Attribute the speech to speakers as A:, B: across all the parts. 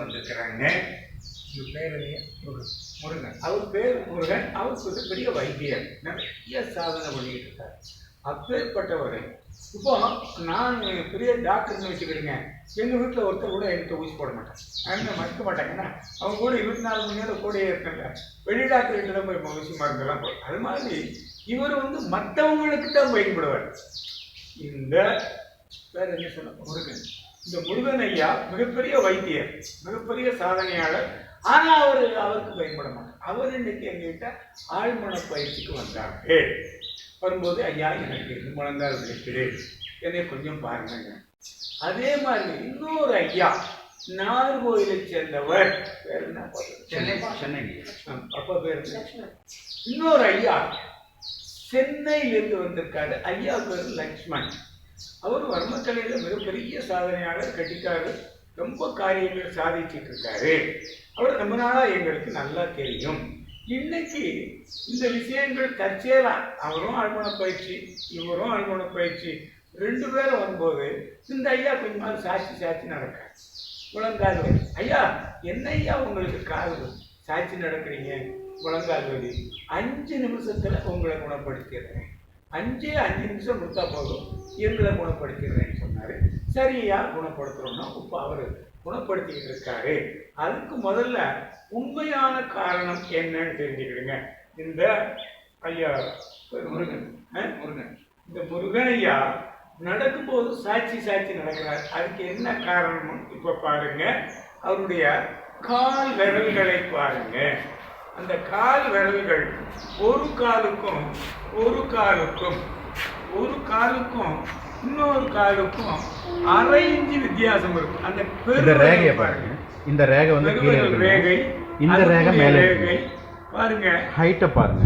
A: வந்திருக்கிறாங்க. பேர் முருகன். அவர் பேர் முருகன். அவர் வந்து பெரிய வைத்தியர். நிறைய சாதனை பண்ணிட்டு இருக்காரு அப்பேற்பட்டவர். இப்போ நான் பெரிய டாக்டர்னு வச்சுக்கிடுங்க எங்கள் வீட்டில் ஒருத்தர் கூட என்கிட்ட ஊசி போட மாட்டாங்க அவங்க மறுக்க மாட்டாங்கன்னா அவங்க கூட இருபத்தி நாலு மணி நேரம் கூடயே இருக்காங்க. வெளி டாக்டர்கிட்ட தான் போய் ஊசி மருந்தெல்லாம் போய் அது மாதிரி இவர் வந்து மற்றவங்களுக்கு தான் பயன்படுவார். இந்த வேற என்ன சொல்ல முருகன். இந்த முருகன் ஐயா மிகப்பெரிய வைத்தியர் மிகப்பெரிய சாதனையாளர். ஆனா அவர் அவருக்கு பயன்பட மாட்டார். அவர் இன்னைக்கு எங்ககிட்ட ஆழ்மன பயிற்சிக்கு வந்தாரு. வரும்போது ஐயா எனக்கு இது முழங்கால் இருக்குது என்னை கொஞ்சம் பாருங்க அதே மாதிரி இன்னொரு ஐயா நாகர்கோயிலை சேர்ந்தவர். பேர் என்ன?
B: சென்னை சென்னை.
A: அப்பா பேர்? இன்னொரு ஐயா சென்னையிலிருந்து வந்திருக்காரு. ஐயா பேர் லக்ஷ்மண். அவர் வர்மக்கலையில் மிகப்பெரிய சாதனையாளர் கட்டிக்காரர் ரொம்ப காரியங்கள் சாதிச்சிட்டு இருக்காரு அவர் ரொம்ப நாளா எங்களுக்கு நல்லா தெரியும். இன்னைக்கு இந்த விஷயங்கள் தற்செயலா அவரும் ஆழ்மன பயிற்சி இவரும் ஆழ்மன பயிற்சி ரெண்டு பேரும் வரும்போது இந்த ஐயா கொஞ்ச நாள் சாட்சி சாட்சி நடக்காரு முழங்கால் ஐயா என்ன ஐயா உங்களுக்கு கால் சாட்சி நடக்கிறீங்க முழங்கால் அஞ்சு நிமிஷத்துல உங்களை குணப்படுத்திடுறேன். அஞ்சே அஞ்சு நிமிஷம் கொடுத்தா போதும். எங்களை குணப்படுத்திடுறேன்னு சொன்னாரு. சரியா குணப்படுத்துறோம்னா இப்போ அவர் குணப்படுத்திக்கிட்டு இருக்காரு. அதுக்கு முதல்ல உண்மையான காரணம் என்னன்னு தெரிஞ்சுக்கிடுங்க. இந்த ஐயா முருகன்?
B: முருகன்.
A: இந்த முருகன் ஐயா நடக்கும்போது சாட்சி சாட்சி நடக்கிறார். அதுக்கு என்ன காரணம் இப்ப பாருங்க. அவருடைய கால் விரல்களை பாருங்க. அந்த கால் விரல்கள் ஒரு காலுக்கும் ஒரு காலுக்கும் ஒரு காலுக்கும் இன்னொரு காலுக்கும் அரை இன்ச்சு வித்தியாசம் இருக்கு அந்த
C: இந்த ரேகையை பாருங்க. இந்த ரேகை வந்து கீழே
A: ரேகை
C: இந்த ரேகை மேலே
A: ரேகை பாருங்க.
C: ஹைட்டை பாருங்க.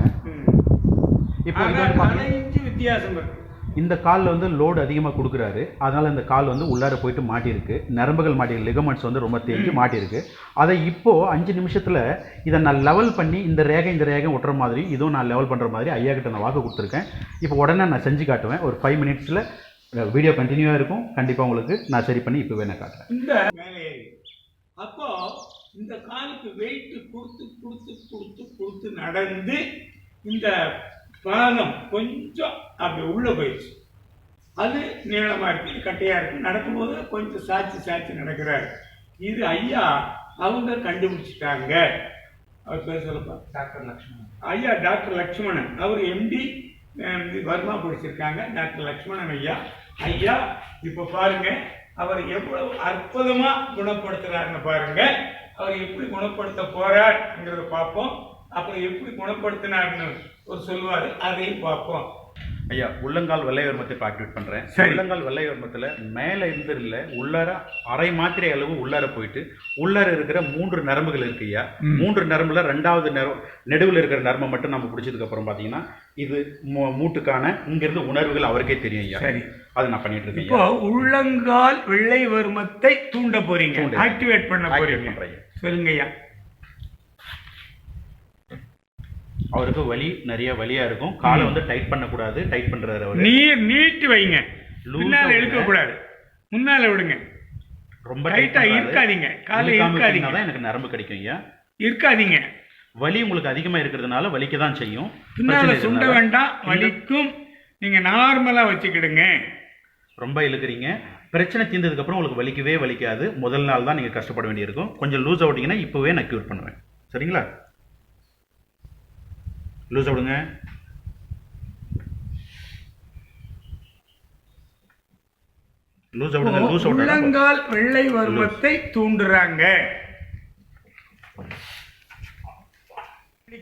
C: இப்போ
A: அரை இன்ச்சு வித்தியாசம் இருக்கு
C: இந்த காலில் வந்து லோடு அதிகமாக கொடுக்குறாரு. அதனால இந்த கால் வந்து உள்ளார போயிட்டு மாட்டியிருக்கு. நரம்புகள் மாட்டி லிகமெண்ட்ஸ் வந்து ரொம்ப தேஞ்சு மாட்டியிருக்கு. அதை இப்போ அஞ்சு நிமிஷத்தில் இதை நான் லெவல் பண்ணி இந்த ரேகை இந்த ரேகை ஒட்டுற மாதிரி இதுவும் நான் லெவல் பண்ணுற மாதிரி ஐயா கிட்ட நான் வாக்கு கொடுத்துருக்கேன். இப்போ உடனே நான் செஞ்சு காட்டுவேன். ஒரு ஃபைவ் மினிட்ஸில் வீடியோ கண்டினியூவாக இருக்கும். கண்டிப்பாக உங்களுக்கு நான் சரி பண்ணி இப்போவே நான் காட்டுறேன்.
A: இந்த அப்போ இந்த காலுக்கு வெயிட் கொடுத்து கொடுத்து கொடுத்து கொடுத்து நடந்து இந்த பாதம் கொஞ்சம் அப்படி உள்ள போயிடுச்சு. அது நீளமா இருக்கு இது கட்டையா இருக்கு. நடக்கும்போது கொஞ்சம் சாட்சி சாட்சி நடக்கிறாரு. இது ஐயா அவங்க கண்டுபிடிச்சிட்டாங்க. அவர் பேர் சொல்லப்பா.
B: டாக்டர் லக்ஷ்மணன்.
A: ஐயா டாக்டர் லக்ஷ்மணன். அவர் எம்டி வர்மா படிச்சிருக்காங்க. டாக்டர் லக்ஷ்மணன் ஐயா. ஐயா இப்ப பாருங்க அவர் எவ்வளவு அற்புதமா குணப்படுத்துறாருன்னு பாருங்க. அவர் எப்படி குணப்படுத்த போறாருங்கிறத பார்ப்போம். அப்புறம் எப்படி குணப்படுத்தினார்னு ஒரு சொல்லுவாரு அதையும் பார்ப்போம்
C: ஐயா உள்ளங்கால் வெள்ளை வர்மத்தை இப்போ ஆக்டிவேட் பண்ணுறேன். உள்ளங்கால் வெள்ளை வர்மத்தில் மேலே இருந்திரல உள்ளார அரை மாத்திரை அளவு உள்ளார போயிட்டு உள்ளார இருக்கிற மூன்று நரம்புகள் இருக்கு ஐயா. மூன்று நரம்புல ரெண்டாவது நரம் நெடுவில் இருக்கிற நரம்பை மட்டும் நம்ம பிடிச்சதுக்கு அப்புறம் பார்த்தீங்கன்னா இது மூட்டுக்கான இங்கிருந்து உணர்வுகள் அவருக்கே தெரியும் ஐயா
A: சரி.
C: அது நான் பண்ணிட்டு இருக்கேன்
A: இப்போ. உள்ளங்கால் வெள்ளை வருமத்தை தூண்ட போறீங்க. ஆக்டிவேட் பண்ண போறீங்க. சொல்லுங்க ஐயா
C: அவருக்கு வலி நிறைய வலியா இருக்கும். காலை வந்து டைட் பண்ணக்கூடாது. டைட் பண்றாரு அவரு.
A: நீர் நீட்டி வைங்க.
C: Loose
A: பின்னால
C: ஆ
A: இழுக்க
C: விடுங்க.
A: கூடாது முன்னால விடுங்க.
C: ரொம்ப
A: டைட்டா இருக்காதீங்க. காலை
C: இருக்காதீங்க. தான் எனக்கு நரம்பு கிடைக்கும் ஐயா.
A: இருக்காதீங்க.
C: வலி உங்களுக்கு அதிகமா இருக்கிறதுனால வலிக்க தான் செய்யும்.
A: பின்னால சுண்ட வேண்டாம். வலிக்கும். நீங்க நார்மலா வச்சுக்கிடுங்க.
C: ரொம்ப இழுக்கிறீங்க. பிரச்சனை தீர்ந்ததுக்கு அப்புறம் உங்களுக்கு வலிக்கவே வலிக்காது. முதல் நாள் தான் நீங்க கஷ்டப்பட வேண்டியிருக்கும். கொஞ்சம் லூஸ் விட்டீங்கன்னா இப்போவே நான் க்யூர் பண்ணுவேன். சரிங்களா? லூஸ் விடுங்க. லூஸ் விடுங்க லூஸ் விடுங்க.
A: உள்ளங்கால் வெள்ளை வருமத்தை தூண்டுறாங்க.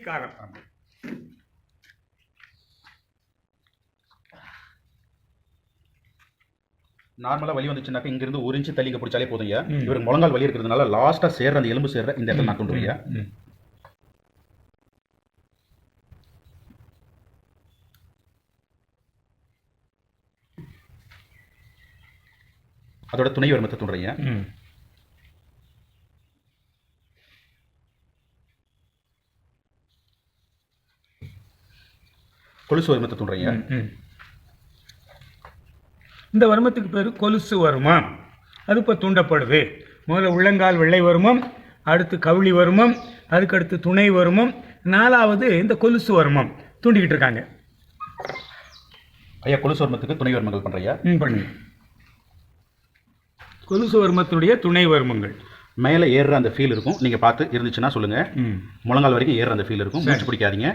A: காரம்
C: நார்மலாக வலி வந்துச்சுனாக்கா இங்கிருந்து ஒரு இன்ச்சு தள்ளிக்க பிடிச்சாலே போதும் ஐயா. இவருக்கு முழங்கால் வலி இருக்கிறதுனால லாஸ்ட்டாக சேர்ற அந்த எலும்பு சேர்ற இந்த இடத்துல நான் கொண்டு ஐயா. அதோட துணை வருமத்தை தூண்டுறீங்க. கொலுசு வருமத்தை தூண்டுறீங்க.
A: இந்த வருமத்துக்கு பேரு கொலுசு வருமம் அது இப்போ தூண்டப்படுது. முதல்ல உள்ளங்கால் வெள்ளை வருமம் அடுத்து கவுளி வருமம் அதுக்கடுத்து துணை வருமம் நாலாவது இந்த கொலுசு வருமம். தூண்டிக்கிட்டு இருக்காங்க.
C: ஐயா கொலுசு வர்மத்துக்கு துணை வர்மங்கள் பண்ணுறையா
A: ம் பண்ணுங்க. கொலுசு வருமத்தினுடைய துணை வருமங்கள்.
C: மேலே ஏறுற அந்த ஃபீல் இருக்கும். நீங்கள் பார்த்து இருந்துச்சுன்னா சொல்லுங்கள்
A: ம்.
C: முழங்கால் வரைக்கும் ஏறுற அந்த ஃபீல் இருக்கும். மூச்சு பிடிக்காதீங்க.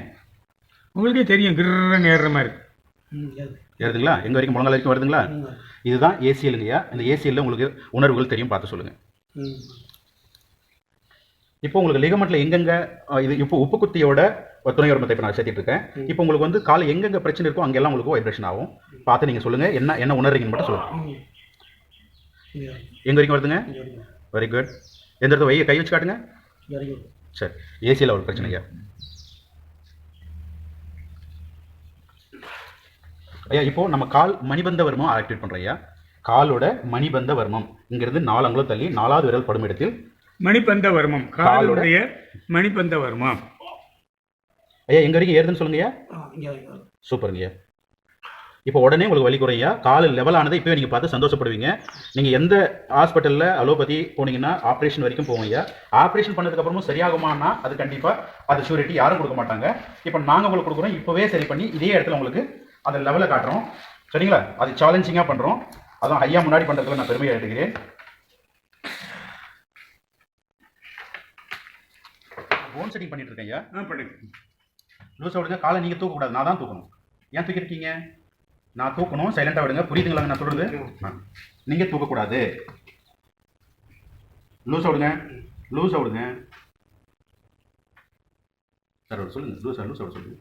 A: உங்களுக்கே தெரியும் கிர்ன்னு ஏறுற மாதிரி.
C: ஏறுதுங்களா? எங்கே வரைக்கும் முழங்கால் வரைக்கும் வருதுங்களா? இதுதான் ஏசிஎலுங்கய்யா இந்த ஏசிஎல்ல உங்களுக்கு உணர்வுகள் தெரியும் பார்த்து சொல்லுங்கள் இப்போ உங்களுக்கு லிகமெண்ட்ல எங்கெங்க இது இப்போ உப்பு குத்தியோட ஒரு துணை வருமத்தை இப்போ நான் சேர்த்திட்டு இருக்கேன். இப்போ உங்களுக்கு வந்து கால் எங்கெங்க பிரச்சனை இருக்கோ அங்கெல்லாம் உங்களுக்கு வைப்ரேஷன் ஆகும். பார்த்து நீங்கள் சொல்லுங்கள் என்ன என்ன உணர்றீங்கன்னு மட்டும் சொல்லுங்கள் எங்க வரைக்கும் வருதுங்க? வெரி குட் எந்த இடத்துல? வைய கை வச்சு காட்டுங்க. சரி. ஏசியில் ஒரு பிரச்சனையா ஐயா இப்போ நம்ம கால் மணிபந்த வர்மம் ஆக்டிவேட் பண்ணுறோம் ஐயா. காலோட மணிபந்த வர்மம் இங்கிருந்து நாலு அங்குலம் தள்ளி நாலாவது விரல் படும் இடத்தில்
A: மணிப்பந்த வர்மம் காலுடைய மணிப்பந்த வர்மம்
C: ஐயா எங்க வரைக்கும் ஏறுதுன்னு சொல்லுங்க ஐயா. சூப்பருங்க ஐயா. இப்போ உடனே உங்களுக்கு வலி குறையா? கால் லெவல் ஆனதை இப்போவே நீங்கள் பார்த்து சந்தோஷப்படுவீங்க. நீங்கள் எந்த ஹாஸ்பிட்டலில் அலோபதி போனீங்கன்னா ஆப்ரேஷன் வரைக்கும் போவீங்க ஆப்ரேஷன் பண்ணதுக்கப்புறமும் சரியாகுமானா அது கண்டிப்பாக அது ஷூரிட்டி யாரும் கொடுக்க மாட்டாங்க. இப்போ நாங்கள் உங்களுக்கு கொடுக்குறோம். இப்போவே சரி பண்ணி இதே இடத்துல உங்களுக்கு அந்த லெவலை காட்டுறோம். சரிங்களா? அது சேலஞ்சிங்காக பண்ணுறோம் அதான் ஐயா முன்னாடி பண்ணுறதுல நான் பெருமையாக எடுத்துக்கிறேன். போன் செட்டிங் பண்ணிட்டு இருக்கேன் ஐயா.
A: பண்ணுங்க
C: லூஸாக விடுங்க காலை நீங்கள் தூக்கக்கூடாது. நான் தான் தூக்கணும். ஏன் தூக்கிருக்கீங்க? நான் தூக்கணும். சைலண்டாக விடுங்க. புரியுதுங்களா நான் சொல்கிறது நீங்கள் தூக்கக்கூடாது. லூஸாக விடுங்க. லூஸாக விடுங்க. சார் ஒரு சொல்லுங்க. லூஸாக லூஸாக சொல்லுங்க.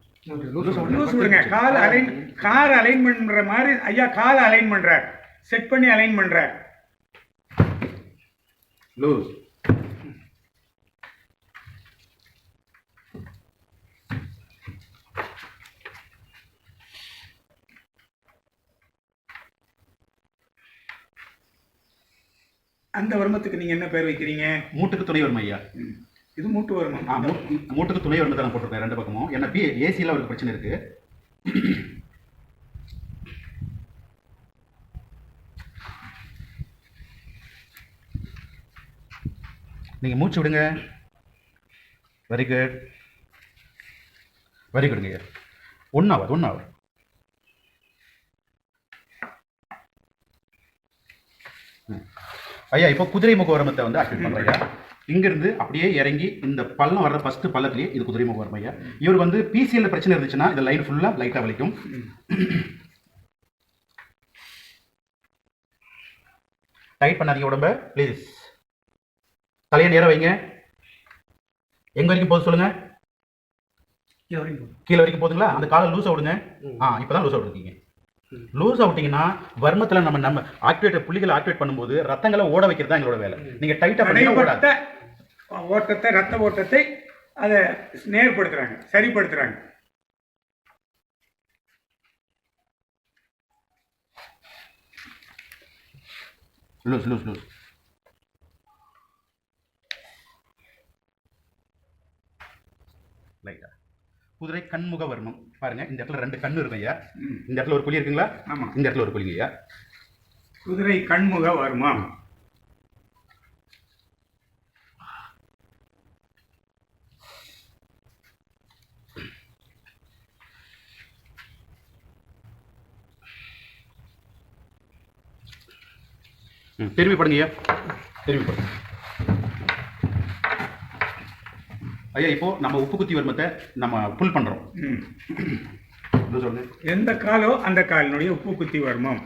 A: லூஸ் விடுங்க. கால் அலைன் கார் அலைன் பண்ற மாதிரி ஐயா கால் அலைன் பண்றார். செட் பண்ணி அலைன் பண்றார்.
C: லூஸ்.
A: அந்த வருமத்துக்கு நீங்க என்ன பேர் வைக்கிறீங்க?
C: மூட்டுக்கு துணை வரும் ஐயா.
A: இது மூட்டு வருமம்
C: மூட்டுக்கு துணை வரும்னு தான் போட்டிருக்கேன் ரெண்டு பக்கமும். ஏன்னா பி ஏசியில் அவருக்கு பிரச்சனை இருக்கு. நீங்கள் மூச்சு விடுங்க. வெரி குட் வெரி குட்ங்க ஐயா. ஒன் ஹவர் ஒன் ஹவர் ஐயா இப்போ குதிரை முகவரமத்தை வந்து ஆக்டிவேட் பண்ணுறேன் ஐயா. இங்கிருந்து அப்படியே இறங்கி இந்த பள்ளம் வர்ற ஃபர்ஸ்ட் பள்ளத்துலேயே இது குதிரை முகவரம் ஐயா. இவர் வந்து பிசிஎல்ல பிரச்சனை இருந்துச்சுன்னா இந்த லைன் ஃபுல்லாக லைட்டாக வலிக்கும். டைட் பண்ணாதீங்க உடம்ப ப்ளீஸ் தலையை நேரம் வைங்க. எங்க வரைக்கும் போகுது சொல்லுங்க. கீழே வரைக்கும் போகுதுங்களா? அந்த காலை லூஸாக விடுங்க. ஆ இப்போ தான் லூஸாக விட்டுருக்கீங்க. லூஸாக விட்டீங்கன்னா வர்மத்தில் நம்ம நம்ம ஆக்டிவேட் புள்ளிகளை ஆக்டிவேட் பண்ணும்போது ரத்தங்களை ஓட வைக்கிறது தான் எங்களோட வேலை. நீங்கள் டைட்டாக பண்ணி
A: ஓட்டத்தை ரத்த ஓட்டத்தை அதை நேர்படுத்துறாங்க சரிப்படுத்துறாங்க.
C: Loose loose loose. குதிரை கண்முக வர்மம் பாருங்க இந்த இடத்துல ரெண்டு கண்ணு இருக்கும் ஐயா. இந்த இடத்துல ஒரு புலி இருக்குங்களா?
A: ஆமா.
C: இந்த இடத்துல ஒரு புலிங்க ஐயா
A: குதிரை கண்முக வருமம்
C: ம், திரும்பி படுங்க ஐயா திரும்பி படுங்க ஐயா இப்போ நம்ம உப்பு குத்தி வர்மத்தை நம்ம புல் பண்றோம்.
A: எந்த காலோ அந்த காலினுடைய உப்பு குத்தி வருமம்.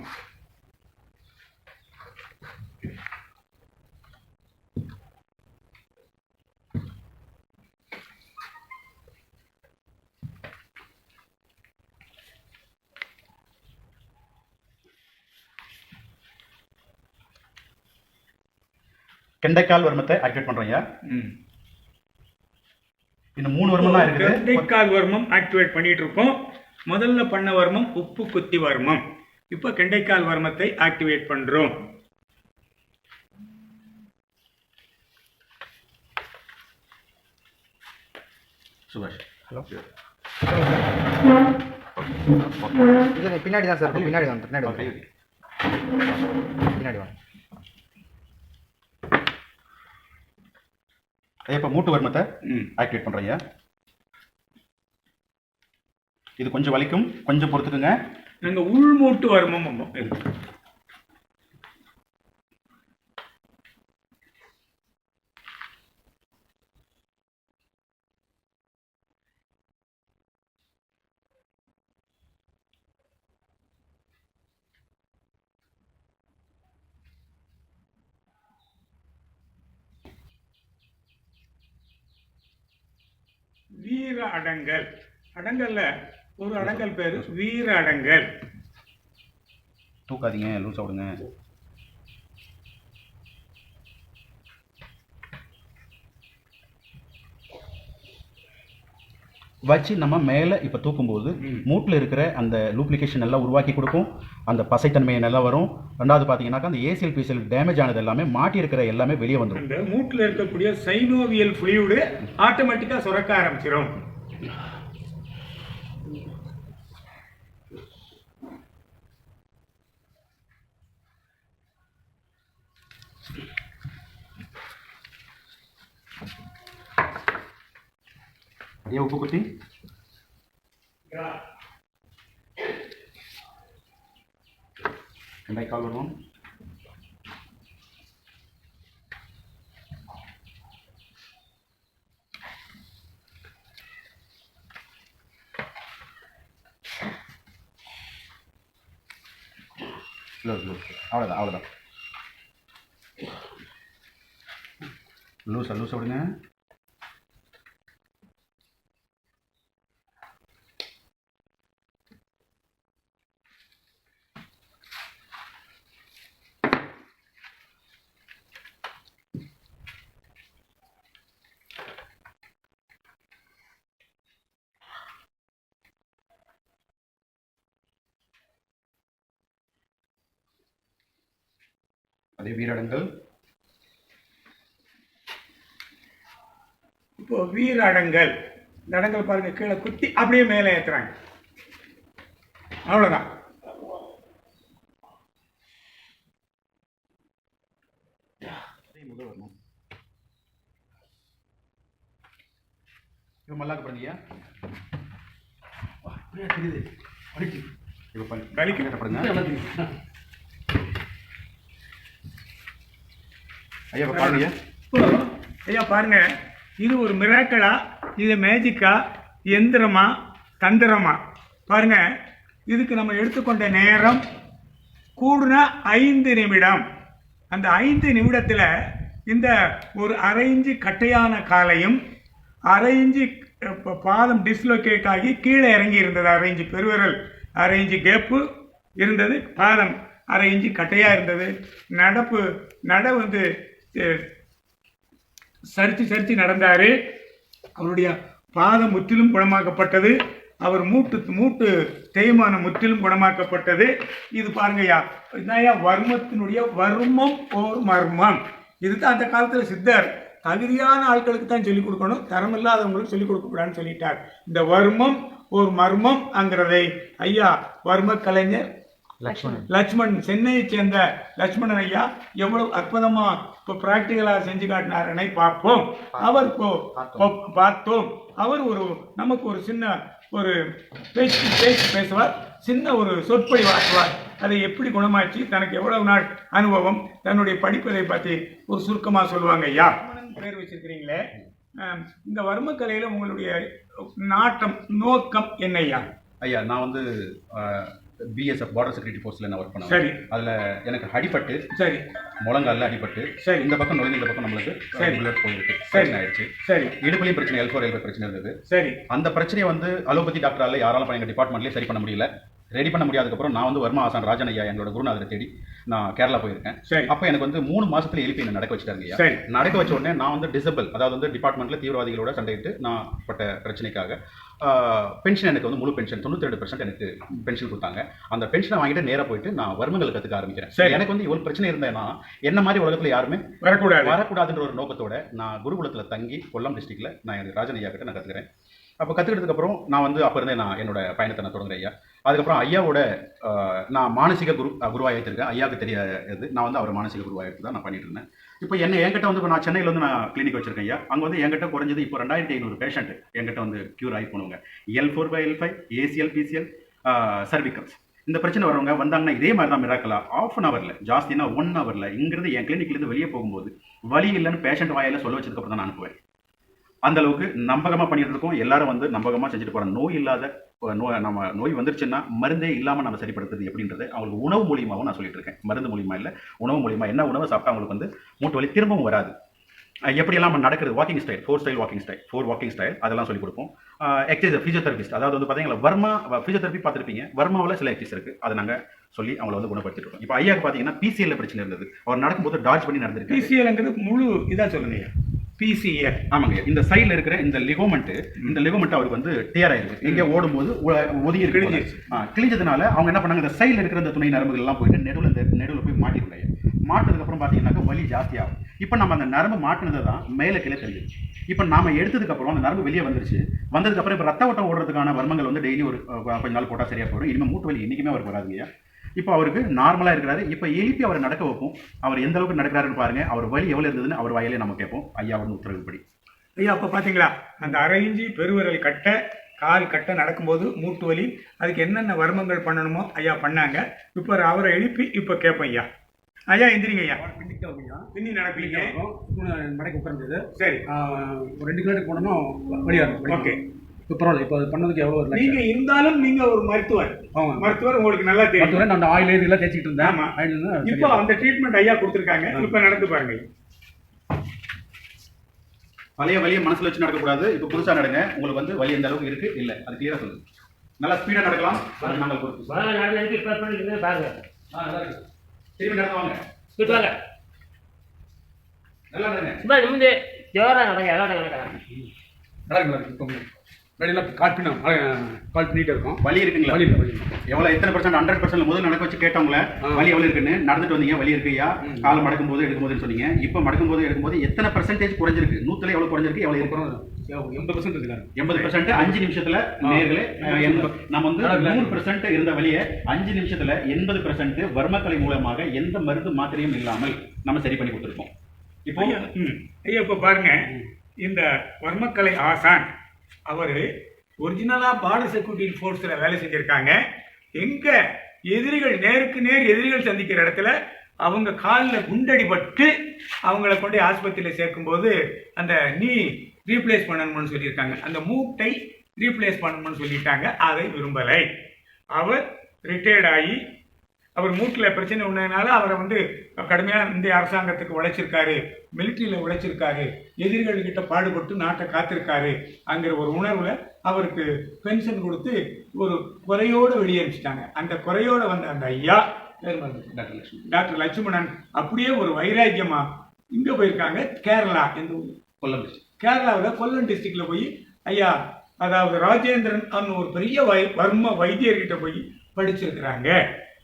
C: கெண்டைக்கால் வர்மத்தை ஆக்டிவேட் பண்றோம் இன்னும் மூணு வர்மம் தான் இருக்குது.
A: கெண்டைக்கால் வர்மம் ஆக்டிவேட் பண்ணிட்டு இருக்கோம் முதல்ல பண்ண வர்மம் உப்பு குத்தி வர்மம். இப்போ கெண்டைக்கால் வர்மத்தை ஆக்டிவேட் பண்றோம்.
C: சுபாஷ்.
B: ஹலோ. இது பின்னாடி தான் சார் பின்னாடி வாங்க பின்னாடி வாங்க பின்னாடி வாங்க
C: இப்போ மூட்டு வர்மத்தை ஆக்டிவேட் பண்ணுறேன் ஐயா. இது கொஞ்சம் வலிக்கும் கொஞ்சம் பொறுத்துக்குங்க.
A: நாங்கள் உள்மூட்டு வருமம் இருக்கு வீர அடங்கல். அடங்கல்ல ஒரு அடங்கல் பேரு வீர அடங்கல்.
C: தூக்காதீங்க லூஸ் விடுங்க வச்சு நம்ம மேலே இப்போ தூக்கும்போது. மூட்டில் இருக்கிற அந்த லூப்ளிகேஷன் எல்லாம் உருவாக்கி கொடுக்கும். அந்த பசைத்தன்மையை நல்லா வரும். ரெண்டாவது பார்த்தீங்கன்னாக்கா அந்த ஏசிஎல் பிசிஎல் டேமேஜ் ஆனது எல்லாமே மாட்டி இருக்கிற எல்லாமே வெளியே வந்துடும்
A: அந்த மூட்டுல இருக்கக்கூடிய சைனோவியல் ஃப்ளூயிடு ஆட்டோமேட்டிக்கா சுரக்க ஆரம்பிச்சிடும்
C: ஏன் உப்பு குத்தி ரெண்டாய் கால் வருவோம் லூஸ் லூஸ் அவ்வளோதான் அவ்வளோதான் லூசா லூஸ் விடுங்க அதே வீரடங்கள்
A: இப்போ வீர அடங்கல் இந்த அடங்கல் பாருங்க கீழே குத்தி அப்படியே மேலே
C: முதல் வரணும் இப்போ மல்லாக்க பண்ணுங்கய்யா அப்படியே தெரியுது. அடிச்சு இப்போ பண்ணி
A: வலிக்கு.
C: கட்டப்படுங்க ஐயா பாருங்க.
A: இப்போ ஐயா பாருங்க. இது ஒரு மிராக்களா இது மேஜிக்கா எந்திரமா? தந்திரமா? பாருங்க. இதுக்கு நம்ம எடுத்துக்கொண்ட நேரம் கூடுனா ஐந்து நிமிடம். அந்த ஐந்து நிமிடத்தில் இந்த ஒரு அரை இஞ்சி கட்டையான காலையும் அரை இஞ்சி பாதம் டிஸ்லொகேட் ஆகி கீழே இறங்கி இருந்தது. அரை இஞ்சி பெருவிரல் அரை இஞ்சி கேப்பு இருந்தது. பாதம் அரை இஞ்சி கட்டையாக இருந்தது. நடப்பு நட வந்து சரித்து சரித்து நடந்தார். அவருடைய பாதம் முற்றிலும் குணமாக்கப்பட்டது. அவர் மூட்டு மூட்டு தேய்மானம் முற்றிலும் குணமாக்கப்பட்டது. இது பாருங்கய்யா என்னய்யா வர்மத்தினுடைய வர்மம் ஓர் மர்மம். இதுதான் அந்த காலத்தில் சித்தர். தகுதியான ஆட்களுக்கு தான் சொல்லிக் கொடுக்கணும். தரம் இல்லாதவங்களுக்கு சொல்லிக் கொடுக்கக்கூடாதுன்னு சொல்லிட்டார். இந்த வர்மம் ஒரு மர்மம் அங்கிறதை ஐயா வர்ம கலைஞர்
C: லக்ஷ்மணன்.
A: லட்சுமண் சென்னையை சேர்ந்த லட்சுமணன் ஐயா எவ்வளவு அற்புதமா இப்போ பிராக்டிகலா செஞ்சு காட்டினாருனை பார்ப்போம். அவர்
C: பார்த்தோம்.
A: அவர் ஒரு நமக்கு ஒரு சின்ன ஒரு பேச்சு பேச்சு பேசுவார். சின்ன ஒரு சொற்பொழிவு ஆற்றுவார் அதை எப்படி குணமாச்சு தனக்கு எவ்வளவு நாள் அனுபவம் தன்னுடைய படிப்பதை பற்றி ஒரு சுருக்கமா சொல்லுவாங்க ஐயா. பேர் வச்சிருக்கிறீங்களே. இந்த வர்மக்கலையில உங்களுடைய நாட்டம் நோக்கம் என்ன ஐயா?
C: ஐயா நான் வந்து பிஎஸ்எஃப் பார்டர் செக்யூரிட்டி ஃபோர்ஸில் நான் ஒர்க் பண்ணேன்
A: சரி.
C: அதில் எனக்கு அடிபட்டு
A: சரி.
C: முழங்காலில் அடிபட்டு
A: சரி.
C: இந்த பக்கம் நுழைஞ்சு இந்த பக்கம் நம்மளுக்கு
A: சரி.
C: புல்லட் போயிருக்கு
A: சரி.
C: ஆயிடுச்சு.
A: சரி.
C: இடுப்புலையும் பிரச்சனை எல் ஃபோர் எல் பிரச்சனை இருந்தது.
A: சரி.
C: அந்த பிரச்சனையை வந்து அலோபதி டாக்டரால யாராலும் எங்கள் டிபார்ட்மெண்ட்லேயே சரி பண்ண முடியல. ரெடி பண்ண முடியாததுக்கப்புறம் நான் வந்து வர்மா ஆசான் ராஜன் ஐயா எங்களோட குருநாதரை தேடி நான் கேரளா போயிருக்கேன்.
A: சரி.
C: அப்போ எனக்கு வந்து மூணு மாசத்துல எழுப்பி என்ன நடக்க வச்சுட்டாங்க ஐயா.
A: சரி.
C: நடக்க வச்ச உடனே நான் வந்து டிசபிள் அதாவது வந்து டிபார்ட்மெண்ட்ல தீவிரவாதிகளோட சண்டையிட்டு நான் பட்ட பிரச்சனைக்காக பென்ஷன் எனக்கு வந்து முழு பென்ஷன் தொண்ணூத்தி ரெண்டு எனக்கு பென்ஷன் கொடுத்தாங்க. அந்த பென்ஷனை வாங்கிட்டு நேரா போயிட்டு நான் வர்மங்கள் கத்துக்க ஆரம்பிக்கிறேன்.
A: சரி.
C: எனக்கு வந்து இவ்வளவு பிரச்சனை இருந்தேன்னா என்ன மாதிரி உலகத்துல யாருமே
A: வரக்கூடாது.
C: வரக்கூடாதுன்ற ஒரு நோக்கத்தோட நான் குருகுலத்துல தங்கி கொல்லம் டிஸ்ட்ரிக்ட்ல நான் எனக்கு ராஜன் ஐயா கிட்ட நான் கத்துக்கிறேன். அப்போ கத்துக்கிட்டதுக்கு அப்புறம் நான் வந்து அப்ப இருந்தே நான் என்னோட பயணத்தை நான் தொடங்குறேன் ஐயா. அதுக்கப்புறம் ஐயாவோட நான் மானசிக குரு குருவாக எடுத்திருக்கேன் ஐயாவுக்கு தெரியாது நான் வந்து அவர் மானசிக குருவாக எடுத்து தான் நான் பண்ணிட்டு இருந்தேன். இப்போ என்ன என்கிட்ட வந்து இப்போ நான் சென்னையில் வந்து நான் கிளினிக் வச்சிருக்கேன் ஐயா. அங்கே வந்து என்கிட்ட குறைஞ்சது இப்போ ரெண்டாயிரத்தி ஐநூறு பேஷண்ட் என்கிட்ட வந்து க்யூர் ஆகி போனவங்க. L four by L five ACL PCL cervicals இந்த பிரச்சனை வரவங்க வந்தாங்கன்னா இதே மாதிரி தான் மிராக்கலா ஆஃப் அன் ஹவரில் ஜாஸ்தினா ஒன் ஹவரில் இங்கிருந்து என் கிளினிக்லேருந்து வெளியே போகும்போது வழி இல்லைன்னு பேஷண்ட் வாயில் சொல்ல வச்சதுக்கப்புறம் தான் நான் அனுப்புவேன். அந்த அளவுக்கு நம்பகமாக பண்ணிட்டு இருக்கோம் எல்லாரும் வந்து நம்பகமாக செஞ்சுட்டு போகிறோம் நோய் இல்லாத நோய் நம்ம நோய் வந்துருச்சுன்னா மருந்தே இல்லாமல் நம்ம சரிப்படுத்துறது எப்படின்றது அவங்களுக்கு உணவு மூலியமாகவும் நான் சொல்லிட்டு இருக்கேன். மருந்து மூலியமா இல்லை உணவு மூலியமா என்ன உணவு சாப்பிட்டா அவங்களுக்கு வந்து மூட்டு வலி திரும்பவும் வராது. எப்படியெல்லாம் நம்ம நடக்கிறது? Walking style four style walking style four walking style அதெல்லாம் சொல்லி கொடுப்போம். எக்ஸசைஸ் ஃபிசியோதெரபிஸ்ட் அதாவது வந்து பார்த்தீங்கன்னா வர்மா ஃபிசியோதெரபி பார்த்துருப்பீங்க. வர்மாவில் சில எக்ஸசைஸ் இருக்குது அதை நாங்கள் சொல்லி அவங்கள வந்து குணப்படுத்திட்டு இருக்கோம். இப்போ ஐயாவுக்கு பார்த்தீங்கன்னா பிசிஎல்ல பிரச்சனை இருந்தது. அவர் நடக்கும்போது டார்ஜ் பண்ணி நடந்திருக்கு
A: பிசிஎல்ங்கிறது முழு இதாக சொல்லுங்க பிசிஎல்
C: ஆமாங்க. இந்த சைடுல இருக்கிற இந்த லிகோமெண்ட் இந்த லிகோமெண்ட் அவருக்கு வந்து டேர் ஆயிருக்கு. எங்க ஓடும்போது ஒதுங்கி. ஆ, கிழிஞ்சதுனால அவங்க என்ன பண்ணாங்க இந்த சைடுல இருக்கிற இந்த துணை நரம்புகள் எல்லாம் போயிட்டு நெடுவில் இந்த நெடுவில் போய் மாட்டிருக்காங்க மாட்டினதுக்கு அப்புறம் பாத்தீங்கன்னாக்க வலி ஜாஸ்தியாகும் இப்போ நம்ம அந்த நரம்பு மாட்டினதை தான் மேலே கீழே தெரிஞ்சிருச்சு இப்போ நாம எடுத்ததுக்கு அப்புறம் அந்த நரம்பு வெளியே வந்துருச்சு. வந்ததுக்கு அப்புறம் இப்போ ரத்த ஓட்டம் ஓடுறதுக்கான வர்மங்கள் வந்து டெய்லி ஒரு கொஞ்ச நாள் போட்டால் சரியா போயிடும். இனிமேல் மூட்டு வலி என்னைக்குமே அவருக்கு வராதுங்க இப்போ அவருக்கு நார்மலாக இருக்கிறாரு. இப்போ எழுப்பி அவரை நடக்க வைப்போம். அவர் எந்த அளவுக்கு நடக்கிறாருன்னு பாருங்க. அவர் வலி எவ்வளோ இருந்ததுன்னு அவர் வாயிலே நம்ம கேட்போம். ஐயாவோட உத்தரவுப்படி
A: ஐயா அப்போ பார்த்தீங்களா அந்த அரை இஞ்சி பெருவிரல் கட்ட கால் கட்ட நடக்கும்போது மூட்டு வலி அதுக்கு என்னென்ன வர்மங்கள் பண்ணணுமோ ஐயா பண்ணாங்க. இப்போ அவரை எழுப்பி இப்போ கேட்போம் ஐயா. ஐயா எந்திரிங்க ஐயா. பின்னி நடப்பீங்க.
B: மடக்கி உட்கார்ந்தது
A: சரி.
B: ஒரு ரெண்டு கிலோமீட்டர் போனோம்னா வழியா இருக்கும்
A: ஓகே.
B: பரவாயில்ல இப்போ அது பண்ணதுக்கு எவ்வளோ ஒரு
A: நீங்க இருந்தாலும் நீங்க ஒரு மருத்துவர்.
B: ஆமா.
A: மருத்துவர் உங்களுக்கு நல்லா தெரியும்.
B: மருத்துவரை நான் அந்த ஆயில் இதெல்லாம் தேய்ச்சிட்டு இருந்தேன்.
A: ஆமா. இப்போ அந்த ட்ரீட்மெண்ட் ஐயா கொடுத்துருக்காங்க. இப்போ நடந்து பாருங்க.
C: பழைய வலியை மனசுல வச்சு நடக்கக்கூடாது. இப்போ புதுசா நடங்க. உங்களுக்கு வந்து வலி எந்த அளவுக்கு இருக்கு? இல்ல. அது கிளியரா சொல்லுங்க. நல்லா ஸ்பீடா நடக்கலாம். அது நாங்கள் கொடுத்து
D: பாருங்க.
C: ஆ, நல்லா இருக்கு. திரும்பி நடந்து வாங்க. நல்லா நடங்க.
D: சும்மா நிமிந்து ஜோரா நடங்க
B: நல்லா நல்லா இருக்கு. இப்போ வெளியில கால் பின்ன கால் பண்ணிட்டே இருக்கோம்.
C: வலி இருக்குங்களா?
B: வழி இல்லை
C: எவ்வளவு எத்தனை பர்சன்ட் ஹண்ட்ரட் பர்சன்ட் முதல்ல நடக்க வச்சு கேட்டவங்கள. வலி எவ்வளவு இருக்குன்னு நடந்துட்டு வந்தீங்க வலி இருக்குயா. கால் மடக்கும் போது எடுக்கும் போதுன்னு சொன்னீங்க. இப்போ மடக்கும் போது எடுக்கும்போது எத்தனை பர்சன்டேஜ் குறைஞ்சிருக்கு? நூத்துல எவ்வளவு குறைஞ்சிருக்கு? எவ்வளவு இருக்கு?
B: எண்பது பர்சன்ட் இருக்காரு
C: எண்பது பர்சன்ட் அஞ்சு நிமிஷத்துல. நேர்களே நம்ம வந்து. நூறு பெர்சன்ட் இருந்த வழியை அஞ்சு நிமிஷத்துல எண்பது பெர்சன்ட் வர்மக்கலை மூலமாக எந்த மருந்து மாத்திரையும் இல்லாமல் நம்ம சரி பண்ணி கொடுத்துருக்கோம். இப்போ.
A: ஐயா இப்போ பாருங்க. இந்த வர்மக்கலை ஆசான் அவர் ஒரிஜினலாக பார்டர் செக்யூரிட்டி ஃபோர்ஸில் வேலை செஞ்சுருக்காங்க. எங்கே எதிரிகள் நேருக்கு நேர் எதிரிகள் சந்திக்கிற இடத்துல அவங்க காலில் குண்டடிபட்டு அவங்கள கொண்டு ஆஸ்பத்திரியில் சேர்க்கும்போது அந்த நீ ரீப்ளேஸ் பண்ணணும்னு சொல்லியிருக்காங்க. அந்த மூட்டை ரீப்ளேஸ் பண்ணணும்னு சொல்லிட்டாங்க. அதை விரும்பலை. அவர் ரிட்டையர்ட் ஆகி அவர் மூட்டில் பிரச்சனை உண்டதுனால அவரை வந்து கடுமையாக இந்திய அரசாங்கத்துக்கு உழைச்சிருக்காரு மிலிட்ரியில் உழைச்சிருக்காரு எதிரிகள்கிட்ட பாடுபட்டு நாட்டை காத்திருக்காரு அங்கிற ஒரு உணர்வில் அவருக்கு பென்ஷன் கொடுத்து ஒரு குறையோடு வெளியே அனுப்பிச்சிட்டாங்க அந்த குறையோடு வந்த அந்த ஐயா.
C: டாக்டர் லட்சுமி
A: டாக்டர் லட்சுமணன் அப்படியே ஒரு வைராக்கியமா இங்கே போயிருக்காங்க கேரளா எந்த ஊர்?
C: கொல்லம்
A: கேரளாவில் கொல்லம் டிஸ்ட்ரிக்ட்ல போய் ஐயா அதாவது ராஜேந்திரன் ஒரு பெரிய வை வர்ம வைத்தியர்கிட்ட போய் படிச்சிருக்கிறாங்க.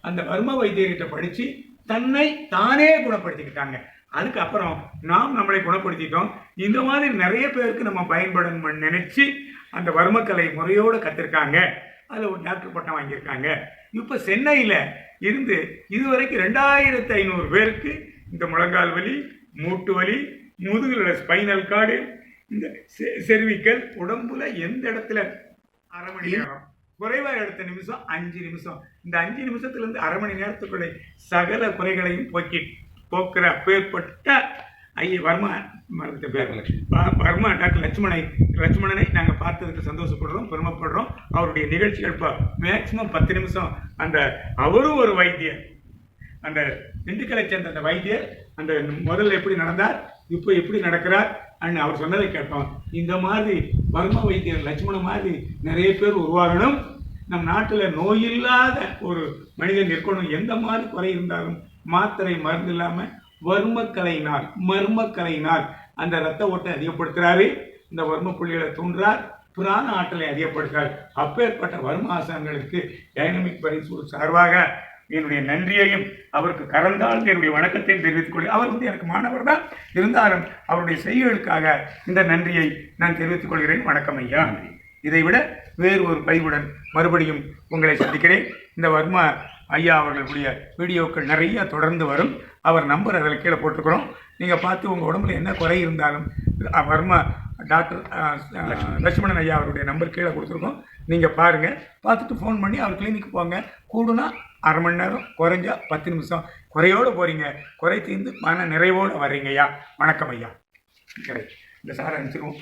A: அந்த வர்ம வைத்தியர்கிட்ட படித்து தன்னை தானே குணப்படுத்திக்கிட்டாங்க. அதுக்கப்புறம் நாம் நம்மளை குணப்படுத்திட்டோம். இந்த மாதிரி நிறைய பேருக்கு நம்ம பயன்படணும்னு நினச்சி அந்த வர்மக்கலை முறையோடு கற்றுருக்காங்க அதில் ஒரு டாக்டர் பட்டம் வாங்கியிருக்காங்க. இப்போ சென்னையில் இருந்து இதுவரைக்கும் ரெண்டாயிரத்து ஐநூறு பேருக்கு இந்த முழங்கால் வலி மூட்டு வலி முதுகில் ஸ்பைனல் கார்டு இந்த செர்விக்கல் உடம்புல எந்த இடத்துல அரை மணி நேரம்? குறைவா எடுத்த நிமிஷம் அஞ்சு நிமிஷம். இந்த அஞ்சு நிமிஷத்துல இருந்து அரை மணி நேரத்துக்குள்ள சகல குறைகளையும் போக்கி போக்குற அப்பேற்பட்ட ஐய வர்மா மறந்துட்ட பேர். வர்மா டாக்டர் லட்சுமணை. லட்சுமணனை நாங்கள் பார்த்ததுக்கு சந்தோஷப்படுறோம் பெருமைப்படுறோம். அவருடைய நிகழ்ச்சிகள் இப்போ மேக்சிமம் பத்து நிமிஷம். அந்த அவரும் ஒரு வைத்தியர். அந்த திண்டுக்கலை சேர்ந்த அந்த வைத்தியர் அந்த முதல்ல எப்படி நடந்தார் இப்போ எப்படி நடக்கிறார் அண்ட் அவர் சொன்னதை கேட்டோம். இந்த மாதிரி பர்ம வைத்தியர் லட்சுமண மாதிரி நிறைய பேர் உருவாகணும். நம் நாட்டில் நோயில்லாத ஒரு மனிதன் இருக்கணும். எந்த மாதிரி குறை இருந்தாலும் மாத்திரை மருந்து இல்லாமல் வர்மக்கலையினால் மர்மக்கலையினால் அந்த இரத்த ஓட்டை அதிகப்படுத்துகிறாரு இந்த வர்ம புள்ளிகளை தூண்டுறார். புராண ஆற்றலை அதிகப்படுத்துறார். அப்பேற்பட்ட வர்ம ஆசான்களுக்கு டைனமிக் பரிசு சார்பாக என்னுடைய நன்றியையும் அவருக்கு கறந்தால் என்னுடைய வணக்கத்தையும் தெரிவித்துக் கொள்கிறேன் அவர் வந்து எனக்கு மாணவர் தான். இருந்தாலும் அவருடைய செய்திகளுக்காக இந்த நன்றியை நான் தெரிவித்துக் கொள்கிறேன். வணக்கம் ஐயா. இதை விட வேறு ஒரு பதிவுடன் மறுபடியும் உங்களை சந்திக்கிறேன். இந்த வர்மா ஐயா அவர்களுடைய வீடியோக்கள் நிறைய தொடர்ந்து வரும். அவர் நம்பர் அதில் கீழே போட்டிருக்கிறோம். நீங்கள் பார்த்து உங்கள் உடம்புல என்ன குறை இருந்தாலும் வர்மா டாக்டர் லட்சுமணன். ஐயா அவருடைய நம்பர் கீழே கொடுத்துருக்கோம். நீங்கள் பாருங்கள் பார்த்துட்டு ஃபோன் பண்ணி அவர் கிளினிக் போங்க. கூடுனா அரை மணி நேரம் குறைஞ்சா பத்து நிமிஷம். குறையோடு போகிறீங்க குறை தீர்ந்து மன நிறைவோடு வர்றீங்கய்யா. வணக்கம் ஐயா. சரி இந்த சாரை அனுப்பிச்சிருவோம்.